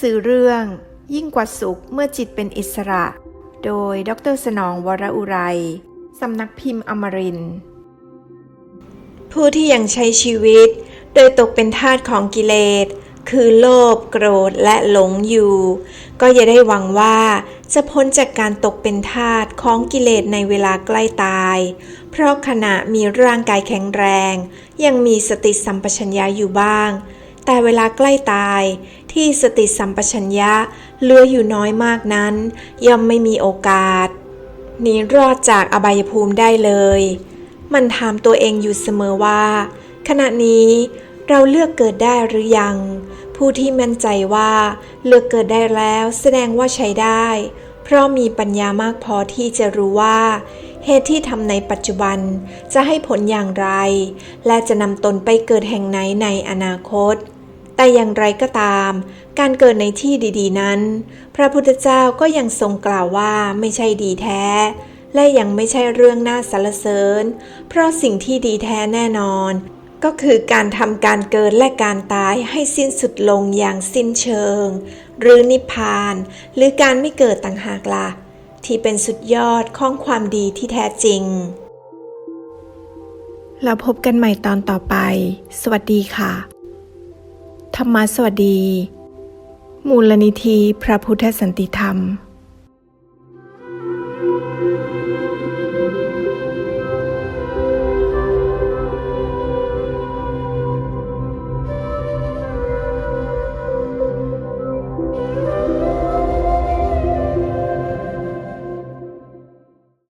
สือเรื่อง ยิ่งกว่าสุขเมื่อจิตเป็นอิสระ โดยดรสนองวรอุไรสำนักพิมพ์อมริน ผู้ที่ยังใช้ชีวิต โดยตกเป็นทาสของกิเลส คือโลภโกรธและหลงอยู่ ก็อย่าได้หวังว่าจะพ้นจากการตกเป็นทาสของกิเลสในเวลาใกล้ตาย เพราะขณะมีร่างกายแข็งแรง ยังมีสติสัมปชัญญะอยู่บ้าง แต่เวลาใกล้ตายที่สติสัมปชัญญะเหลืออยู่น้อยมากนั้น ย่อมไม่มีโอกาสหนีรอดจากอบายภูมิได้เลย มันถามตัวเองอยู่เสมอว่า ขณะนี้เราเลือกเกิดได้หรือยัง ผู้ที่มั่นใจว่าเลือกเกิดได้แล้วแสดงว่าใช้ได้ เพราะมีปัญญามากพอที่จะรู้ว่าเหตุที่ทำในปัจจุบันจะให้ผลอย่างไร และจะนำตนไปเกิดแห่งไหนในอนาคต แต่อย่างไรก็ตาม การเกิดในที่ดีๆนั้น พระพุทธเจ้าก็ยังทรงกล่าวว่าไม่ใช่ดีแท้ และยังไม่ใช่เรื่องน่าสรรเสริญ เพราะสิ่งที่ดีแท้แน่นอน ก็คือการทำการเกิดและการตายให้สิ้นสุดลงอย่างสิ้นเชิง หรือนิพพาน หรือการไม่เกิดต่างหากล่ะ ที่เป็นสุดยอดของความดีที่แท้จริง เราพบกันใหม่ตอนต่อไป สวัสดีค่ะ ธรรมสวัสดี มูลนิธิพระพุทธสันติธรรม